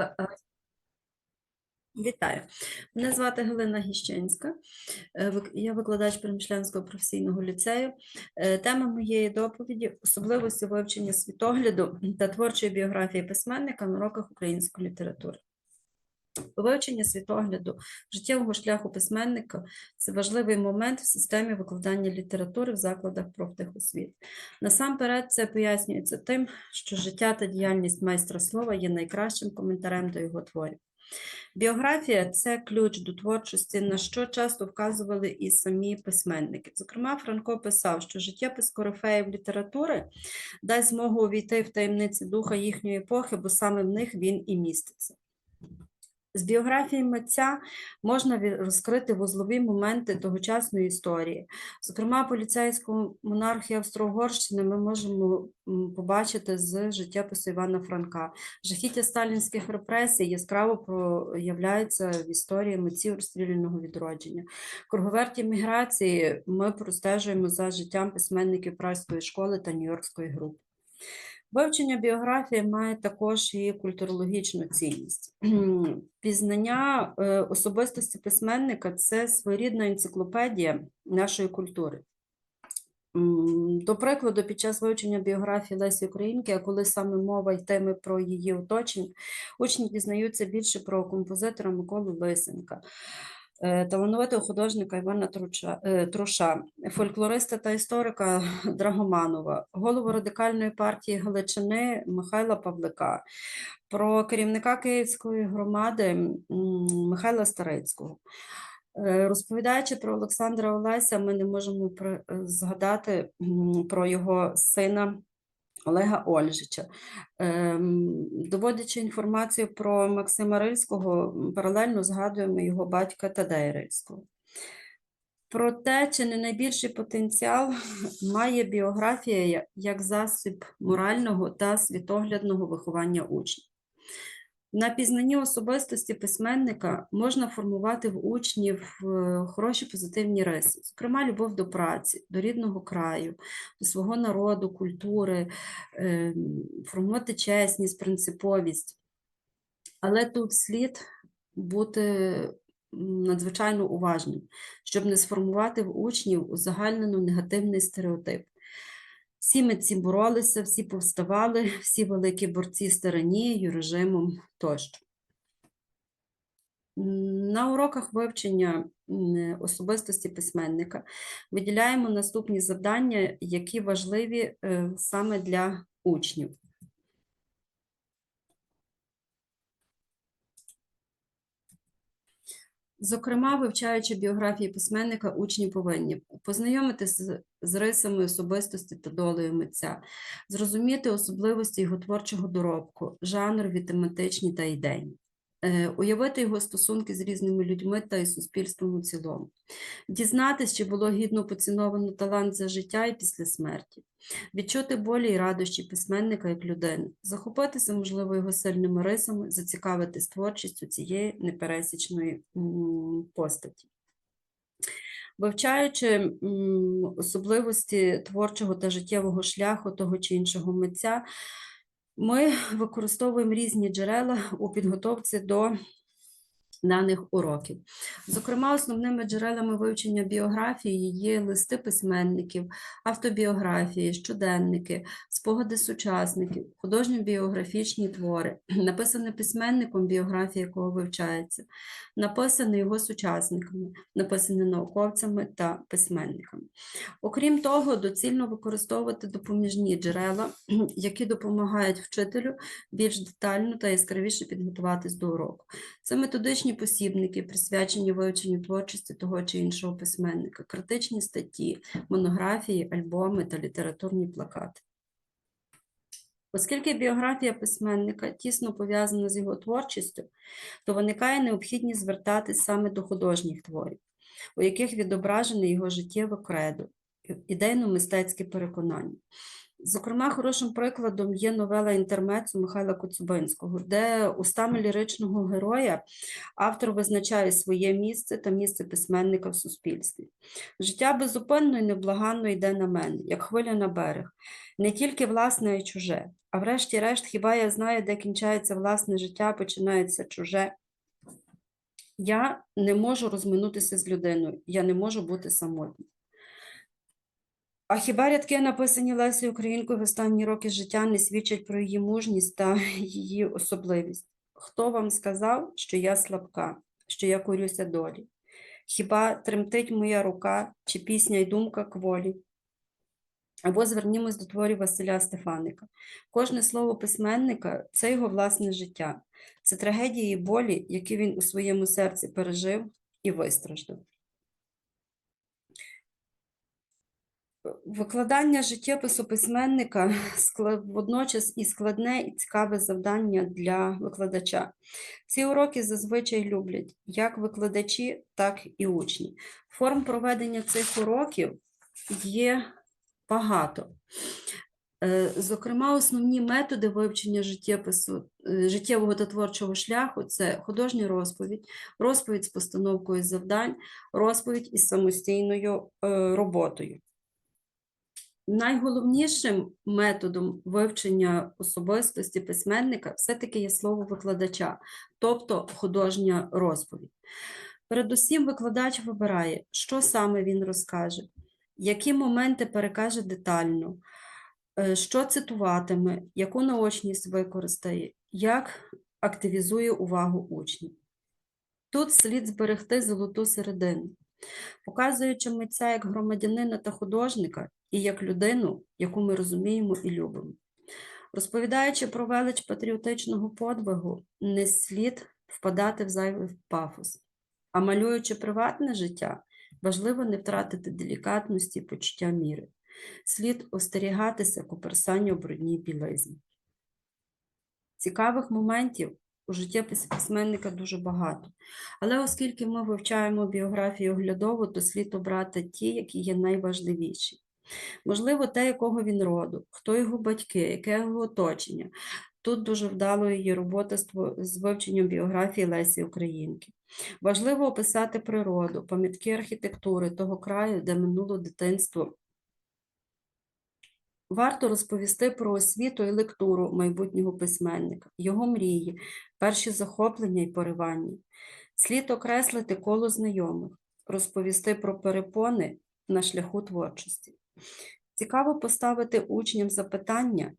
Е, е, Вітаю. Мене звати Галина Гіщенська. Е, Я викладач перемішленського професійного ліцею. Тема моєї доповіді особливості вивчення світогляду та творчої біографії письменника на уроках української літератури. Вивчення світогляду життєвого шляху письменника це важливий момент в системі викладання літератури в закладах профтехосвіт. Насамперед, це пояснюється тим, що життя та діяльність майстра слова є найкращим коментарем до його творів. Біографія це ключ до творчості, на що часто вказували і самі письменники. Зокрема, Франко писав, що життєпис корифеїв літератури дасть змогу увійти в таємниці духа їхньої епохи, бо саме в них він і міститься. З біографії митця можна розкрити вузлові моменти тогочасної історії. Зокрема, поліцейську монархію Австро-Угорщини ми можемо побачити з життєпису Івана Франка. Жахіття сталінських репресій яскраво проявляється в історії митців розстріляного відродження. Круговерті міграції ми простежуємо за життям письменників Пражської школи та Нью-Йоркської групи. Вивчення біографії має також і культурологічну цінність. Пізнання е, особистості письменника це своєрідна енциклопедія нашої культури. До прикладу, під час вивчення біографії Лесі Українки, а коли саме мова йтиме про її оточення, учні дізнаються більше про композитора Миколу Лисенка, талановитого художника Івана Труча- е, Труша, фольклориста та історика Драгоманова, голову радикальної партії Галичини Михайла Павлика, про керівника Київської громади Михайла Старицького. Е, Розповідаючи про Олександра Олеся, ми не можемо е, згадати про його сина Олега Ольжича. Ем, Доводячи інформацію про Максима Рильського, паралельно згадуємо його батька Тадея Рильського. Проте, чи не найбільший потенціал має біографія як засіб морального та світоглядного виховання учнів. На пізнанні особистості письменника можна формувати в учнів е, хороші позитивні риси, зокрема, любов до праці, до рідного краю, до свого народу, культури, е, формувати чесність, принциповість. Але тут слід бути надзвичайно уважним, щоб не сформувати в учнів узагальнено негативний стереотип. Всі ми ці боролися, всі повставали, всі великі борці з тиранією, режимом тощо. На уроках вивчення особистості письменника виділяємо наступні завдання, які важливі е, саме для учнів. Зокрема, вивчаючи біографії письменника, учні повинні познайомитися з, рисами особистості та долею митця, зрозуміти особливості його творчого доробку, жанрові, тематичні та ідейні, уявити його стосунки з різними людьми та із суспільством у цілому, дізнатися, чи було гідно поціновано талант за життя і після смерті, відчути болі і радощі письменника як людини, захопитися, можливо, його сильними рисами, зацікавитись творчістю цієї непересічної постаті. Вивчаючи особливості творчого та життєвого шляху того чи іншого митця, ми використовуємо різні джерела у підготовці до даних уроків. Зокрема, основними джерелами вивчення біографії є листи письменників, автобіографії, щоденники, спогади сучасників, художньо-біографічні твори, написане письменником, біографія якого вивчається, написане його сучасниками, написане науковцями та письменниками. Окрім того, доцільно використовувати допоміжні джерела, які допомагають вчителю більш детально та яскравіше підготуватись до уроку. Це методичні посібники, присвячені вивченню творчості того чи іншого письменника, критичні статті, монографії, альбоми та літературні плакати. Оскільки біографія письменника тісно пов'язана з його творчістю, то виникає необхідність звертатись саме до художніх творів, у яких відображене його життєве кредо, ідейно-мистецьке переконання. Зокрема, хорошим прикладом є новела інтермецу Михайла Коцюбинського, де устами ліричного героя автор визначає своє місце та місце письменника в суспільстві. Життя безупинно і невблаганно йде на мене, як хвиля на берег, не тільки власне, а й чуже. А врешті-решт, хіба я знаю, де кінчається власне життя, починається чуже? Я не можу розминутися з людиною, я не можу бути самотнім. А хіба рядки, написані Лесею Українкою в останні роки життя, не свідчать про її мужність та її особливість? Хто вам сказав, що я слабка, що я корюся долі? Хіба тремтить моя рука, чи пісня й думка кволі? Або звернімось до творів Василя Стефаника. Кожне слово письменника це його власне життя, це трагедії і болі, які він у своєму серці пережив і вистраждав. Викладання життєпису письменника водночас і складне, і цікаве завдання для викладача. Ці уроки зазвичай люблять як викладачі, так і учні. Форм проведення цих уроків є багато. Е, Зокрема, основні методи вивчення життєпису, е, життєвого та творчого шляху це художня розповідь, розповідь з постановкою завдань, розповідь із самостійною е, роботою. Найголовнішим методом вивчення особистості письменника все-таки є слово викладача, тобто художня розповідь. Передусім, викладач вибирає, що саме він розкаже, які моменти перекаже детально, е, що цитуватиме, яку наочність використає, як активізує увагу учнів. Тут слід зберегти золоту середину, показуючи митця як громадянина та художника і як людину, яку ми розуміємо і любимо. Розповідаючи про велич патріотичного подвигу, не слід впадати в зайвий пафос, а малюючи приватне життя, важливо не втратити делікатності і почуття міри. Слід остерігатися куперсання у брудній білизні. Цікавих моментів у життєписі письменника дуже багато. Але оскільки ми вивчаємо біографію оглядову, то слід обрати ті, які є найважливіші. Можливо, те, якого він роду, хто його батьки, яке його оточення. Тут дуже вдалою є робота з вивченням біографії Лесі Українки. Важливо описати природу, пам'ятки архітектури того краю, де минуло дитинство. Варто розповісти про освіту і лектуру майбутнього письменника, його мрії, перші захоплення і поривання. Слід окреслити коло знайомих, розповісти про перепони на шляху творчості. Цікаво поставити учням запитання,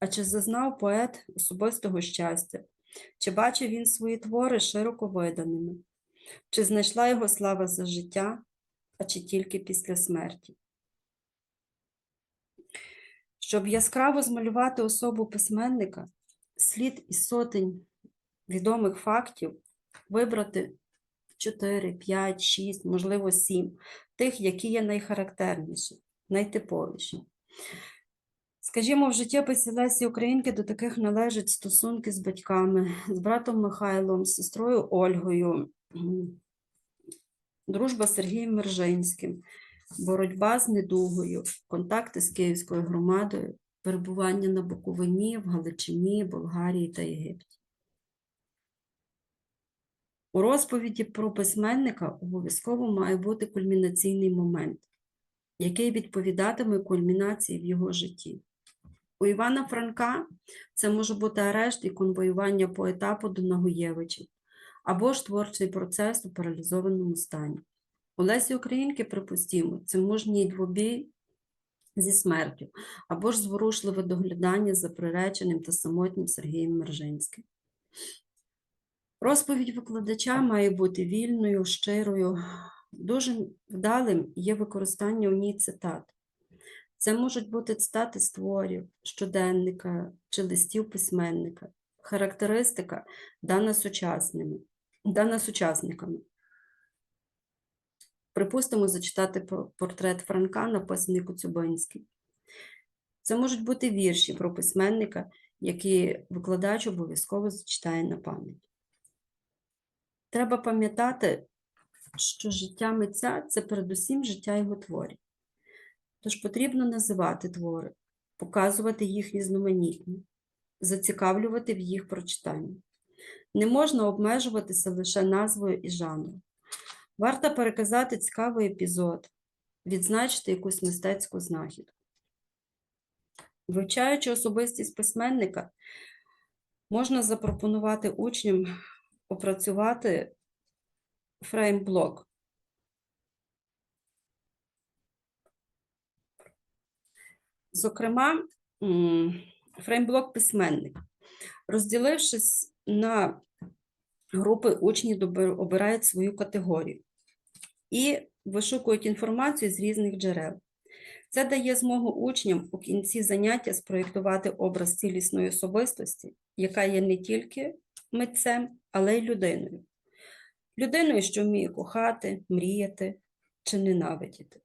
а чи зазнав поет особистого щастя, чи бачив він свої твори широко виданими, чи знайшла його слава за життя, а чи тільки після смерті. Щоб яскраво змалювати особу письменника, слід із сотень відомих фактів вибрати 4, 5, 6, можливо, 7, тих, які є найхарактерніші, найтиповіші. Скажімо, в життєписі Лесі Українки до таких належать стосунки з батьками, з братом Михайлом, з сестрою Ольгою, дружба з Сергієм Мержинським, боротьба з недугою, контакти з Київською громадою, перебування на Буковині, в Галичині, Болгарії та Єгипті. У розповіді про письменника обов'язково має бути кульмінаційний момент, який відповідатиме кульмінації в його житті. У Івана Франка це може бути арешт і конвоювання по етапу до Нагоєвичів, або ж творчий процес у паралізованому стані. У Лесі Українки, припустімо, це мужній двобій зі смертю, або ж зворушливе доглядання за приреченим та самотнім Сергієм Мержинським. Розповідь викладача має бути вільною, щирою. Дуже вдалим є використання у ній цитат. Це можуть бути цитати з творів, щоденника чи листів письменника, характеристика дана сучасними, дана сучасниками. Припустимо, зачитати портрет Франка, написаний Коцюбинський. Це можуть бути вірші про письменника, які викладач обов'язково зачитає на пам'ять. Треба пам'ятати, що життя митця це передусім життя його творів. Тож потрібно називати твори, показувати їх різноманітні, зацікавлювати в їх прочитанні. Не можна обмежуватися лише назвою і жанром. Варто переказати цікавий епізод, відзначити якусь мистецьку знахідку. Вивчаючи особистість письменника, можна запропонувати учням опрацювати фреймблок. Зокрема, фреймблок письменник. Розділившись на групи, учні обирають свою категорію і вишукують інформацію з різних джерел. Це дає змогу учням у кінці заняття спроєктувати образ цілісної особистості, яка є не тільки митцем, але й людиною. Людиною, що вміє кохати, мріяти чи ненавидіти.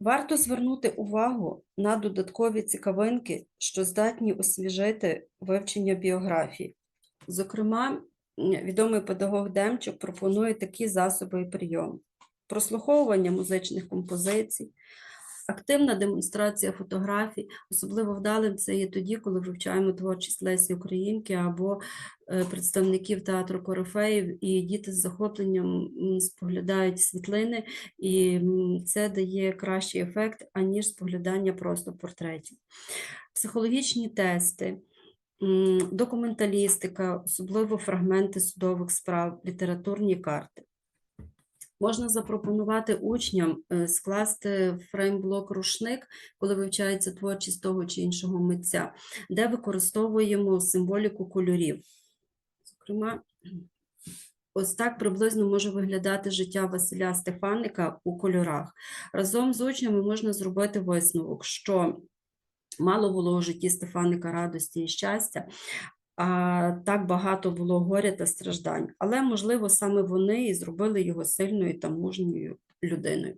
Варто звернути увагу на додаткові цікавинки, що здатні освіжити вивчення біографії. Зокрема, відомий педагог Демчук пропонує такі засоби і прийоми: прослуховування музичних композицій, активна демонстрація фотографій. Особливо вдалим це є тоді, коли вивчаємо творчість Лесі Українки або е, представників театру Корифеїв, і діти з захопленням споглядають світлини, і це дає кращий ефект, аніж споглядання просто портретів. Психологічні тести. Документалістика, особливо фрагменти судових справ, літературні карти. Можна запропонувати учням е, скласти фреймблок рушник, коли вивчається творчість того чи іншого митця, де використовуємо символіку кольорів. Зокрема, ось так приблизно може виглядати життя Василя Стефаника у кольорах. Разом з учнями можна зробити висновок, що мало було у житті Стефаника радості і щастя, так багато було горя та страждань. Але, можливо, саме вони і зробили його сильною та мужньою людиною.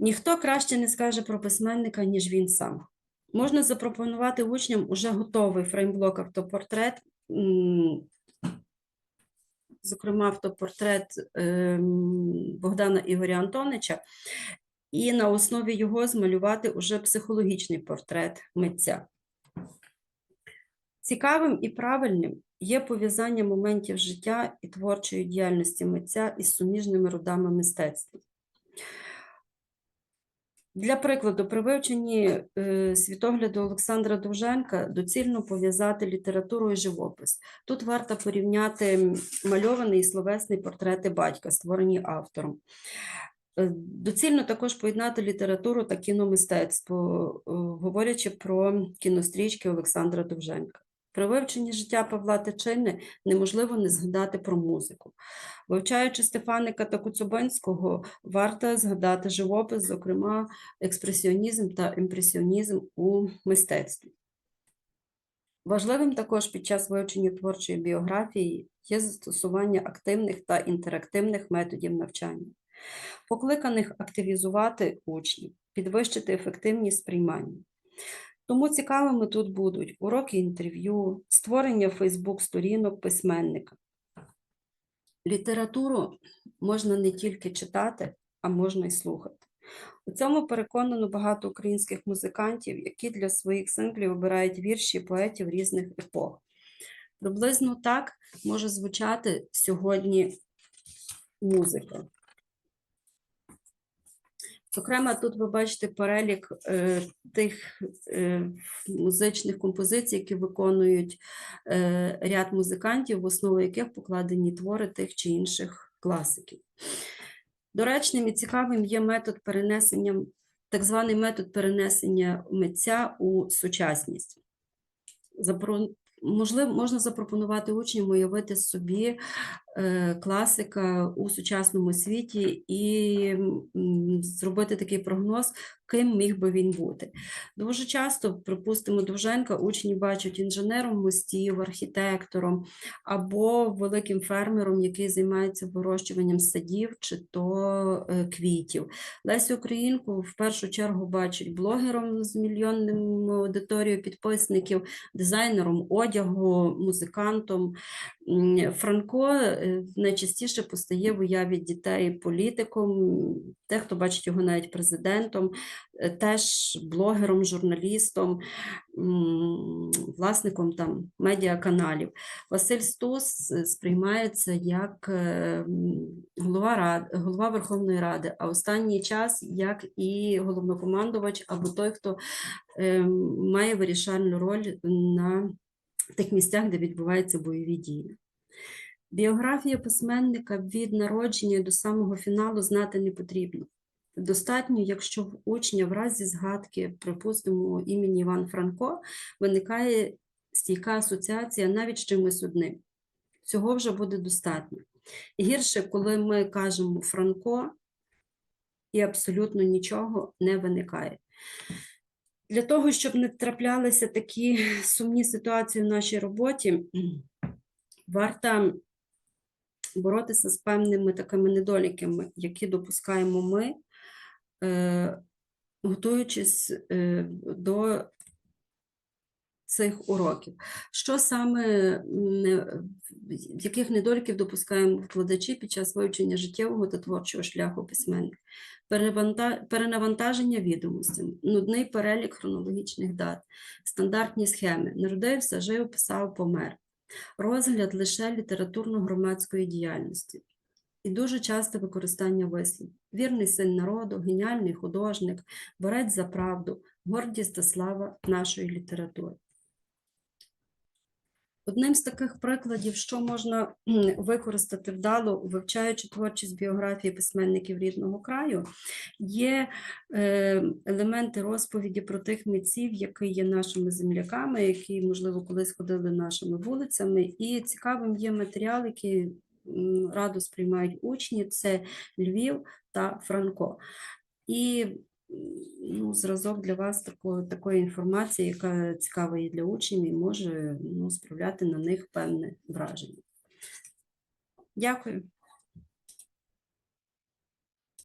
Ніхто краще не скаже про письменника, ніж він сам. Можна запропонувати учням уже готовий фреймблок автопортрет, зокрема, автопортрет ем, Богдана Ігоря Антонича, і на основі його змалювати уже психологічний портрет митця. Цікавим і правильним є пов'язання моментів життя і творчої діяльності митця із суміжними родами мистецтва. Для прикладу, при вивченні е, світогляду Олександра Довженка доцільно пов'язати літературу і живопис. Тут варто порівняти мальований і словесний портрети батька, створені автором. Е, Доцільно також поєднати літературу та кіномистецтво, е, говорячи про кінострічки Олександра Довженка. При вивченні життя Павла Тичини неможливо не згадати про музику. Вивчаючи Стефаника та Коцюбинського, варто згадати живопис, зокрема експресіонізм та імпресіонізм у мистецтві. Важливим також під час вивчення творчої біографії є застосування активних та інтерактивних методів навчання, покликаних активізувати учнів, підвищити ефективність сприймання. Тому цікавими тут будуть уроки інтерв'ю, створення Фейсбук-сторінок письменника. Літературу можна не тільки читати, а можна й слухати. У цьому переконано багато українських музикантів, які для своїх синглів обирають вірші поетів різних епох. Приблизно так може звучати сьогодні музика. Зокрема, тут ви бачите перелік е, тих е, музичних композицій, які виконують е, ряд музикантів, в основу яких покладені твори тих чи інших класиків. Доречним і цікавим є метод перенесення, так званий метод перенесення митця у сучасність. Запро- Можливо, можна запропонувати учням уявити собі класика у сучасному світі і зробити такий прогноз, ким міг би він бути. Дуже часто, припустимо, Довженка учні бачать інженером мостів, архітектором або великим фермером, який займається вирощуванням садів чи то е, квітів. Лесю Українку в першу чергу бачать блогером з мільйонним аудиторією підписників, дизайнером одягу, музикантом. Франко е, найчастіше постає в уяві дітей політиком, дехто бачить його навіть президентом, е, теж блогером, журналістом, власником там медіаканалів. Василь Стус е, сприймається як е, голова, рад, голова Верховної Ради, а останній час як і головнокомандувач або той, хто е, має вирішальну роль на тих місцях, де відбуваються бойові дії. Біографія письменника від народження до самого фіналу знати не потрібно. Достатньо, якщо в учня в разі згадки, припустимо, імені Іван Франко, виникає стійка асоціація навіть з чимось одним. Цього вже буде достатньо. Гірше, коли ми кажемо Франко, і абсолютно нічого не виникає. Для того, щоб не траплялися такі сумні ситуації в нашій роботі, варто боротися з певними такими недоліками, які допускаємо ми, е, готуючись е, до цих уроків. Що саме, яких недоліків допускаємо викладачі під час вивчення життєвого та творчого шляху письменника? Перенавантаження відомостями, нудний перелік хронологічних дат, стандартні схеми. Народився, жив, писав, помер. Розгляд лише літературно-громадської діяльності. І дуже часте використання вислів. Вірний син народу, геніальний художник, борець за правду, гордість та слава нашої літератури. Одним з таких прикладів, що можна використати вдало, вивчаючи творчість біографії письменників рідного краю, є е, елементи розповіді про тих митців, які є нашими земляками, які, можливо, колись ходили нашими вулицями. І цікавим є матеріал, який радо сприймають учні, це Львів та Франко. І ну, зразок для вас такої, такої інформації, яка цікава і для учнів, і може ну, справляти на них певне враження. Дякую.